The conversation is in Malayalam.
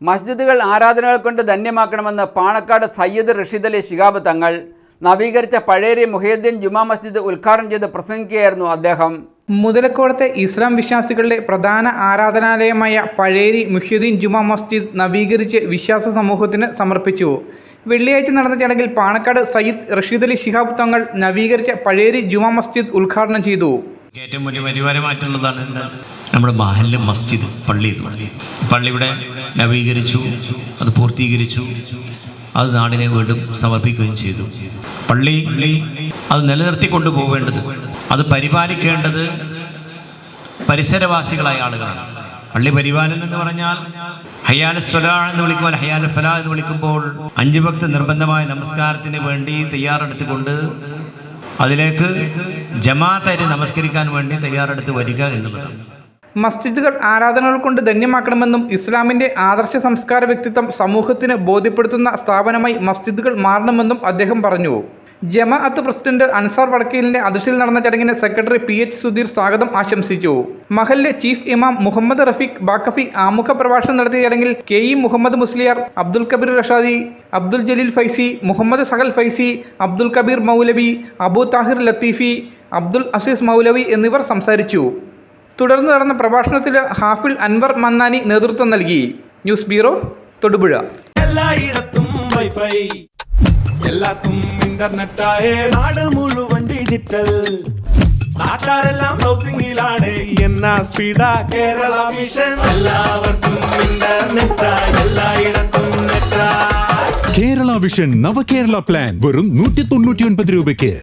മസ്ജിദുകൾ ആരാധനകൾ കൊണ്ട് ധന്യമാക്കണമെന്ന് പാണക്കാട് സയ്യിദ് റഷീദ് അലി ശിഹാബ് തങ്ങൾ നവീകരിച്ച പഴേരി മുഹീദ്ദീൻ ജുമാ മസ്ജിദ് ഉദ്ഘാടനം ചെയ്ത് പ്രസംഗിക്കുകയായിരുന്നു അദ്ദേഹം. മുതലക്കോടത്തെ ഇസ്ലാം വിശ്വാസികളുടെ പ്രധാന ആരാധനാലയമായ പഴേരി മുഹ്യുദ്ദീൻ ജുമാ മസ്ജിദ് നവീകരിച്ച് വിശ്വാസ സമൂഹത്തിന് സമർപ്പിച്ചു. വെള്ളിയാഴ്ച നടന്ന ചടങ്ങിൽ പാണക്കാട് സയ്യിദ് റഷീദ് അലി ശിഹാബ് തങ്ങൾ നവീകരിച്ച പഴേരി ജുമാ മസ്ജിദ് ഉദ്ഘാടനം ചെയ്തു. ഏറ്റവും വലിയ പരിവാരമായിട്ടുള്ളതാണ് നമ്മുടെ മഹല്ല് മസ്ജിദ് പള്ളി എന്ന് പറയുന്നത് പള്ളി ഇവിടെ നവീകരിച്ചു അത് പൂർത്തീകരിച്ചു. അത് നാടിനെ വീണ്ടും സമർപ്പിക്കുകയും ചെയ്തു. പള്ളി അത് നിലനിർത്തി കൊണ്ടുപോകേണ്ടത് അത് പരിപാലിക്കേണ്ടത് പരിസരവാസികളായ ആളുകളാണ്. പള്ളി പരിപാലനം എന്ന് പറഞ്ഞാൽ ഹയാൽ സ്വലാ എന്ന് വിളിക്കുമ്പോൾ ഹയാൽ ഫല എന്ന് വിളിക്കുമ്പോൾ അഞ്ച് ഭക്ത നിർബന്ധമായ നമസ്കാരത്തിന് വേണ്ടി തയ്യാറെടുത്തുകൊണ്ട് അതിലേക്ക് ജമാഅത്തായിട്ട് നമസ്കരിക്കാൻ വേണ്ടി തയ്യാറെടുത്ത് വരിക എന്നുള്ളതാണ്. മസ്ജിദുകൾ ആരാധനകൾ കൊണ്ട് ധന്യമാക്കണമെന്നും ഇസ്ലാമിന്റെ ആദർശ സംസ്കാര വ്യക്തിത്വം സമൂഹത്തിന് ബോധ്യപ്പെടുത്തുന്ന സ്ഥാപനമായി മസ്ജിദുകൾ മാറണമെന്നും അദ്ദേഹം പറഞ്ഞു. ജമാഅത്ത് പ്രസിഡന്റ് അൻസാർ വടക്കേലിന്റെ അധ്യക്ഷയിൽ നടന്ന ചടങ്ങിന് സെക്രട്ടറി പി എച്ച് സുധീർ സ്വാഗതം ആശംസിച്ചു. മഹലിലെ ചീഫ് ഇമാം മുഹമ്മദ് റഫീഖ് ബാക്കഫി ആമുഖ പ്രഭാഷണം നടത്തിയ ചടങ്ങിൽ കെ ഇ മുഹമ്മദ് മുസ്ലിയാർ അബ്ദുൽ കബീർ റഷാദി അബ്ദുൽ ജലീൽ ഫൈസി മുഹമ്മദ് സഹൽ ഫൈസി അബ്ദുൽ കബീർ മൗലവി അബു താഹിർ ലത്തീഫി അബ്ദുൽ അസീസ് മൗലവി എന്നിവർ സംസാരിച്ചു. തുടർന്ന് നടന്ന പ്രഭാഷണത്തിൽ ഹാഫിൽ അൻവർ മന്നാനി നേതൃത്വം നൽകി. News bureau Thodupuzha. എല്ലായിടത്തും വൈഫൈ. എല്ലാത്തും ഇന്റർനെറ്റായേ നാട് മുഴുവൻ ഡിജിറ്റൽ. നാട്ടാരെല്ലാം ബ്രൗസിംഗിലാണ് എന്നാ സ്പീഡാ കേരള മിഷൻ. എല്ലാവർക്കും എല്ലായിടത്തും കേരള വിഷൻ നവകേരള പ്ലാൻ വെറും നൂറ്റി തൊണ്ണൂറ്റി ഒൻപത് രൂപയ്ക്ക്.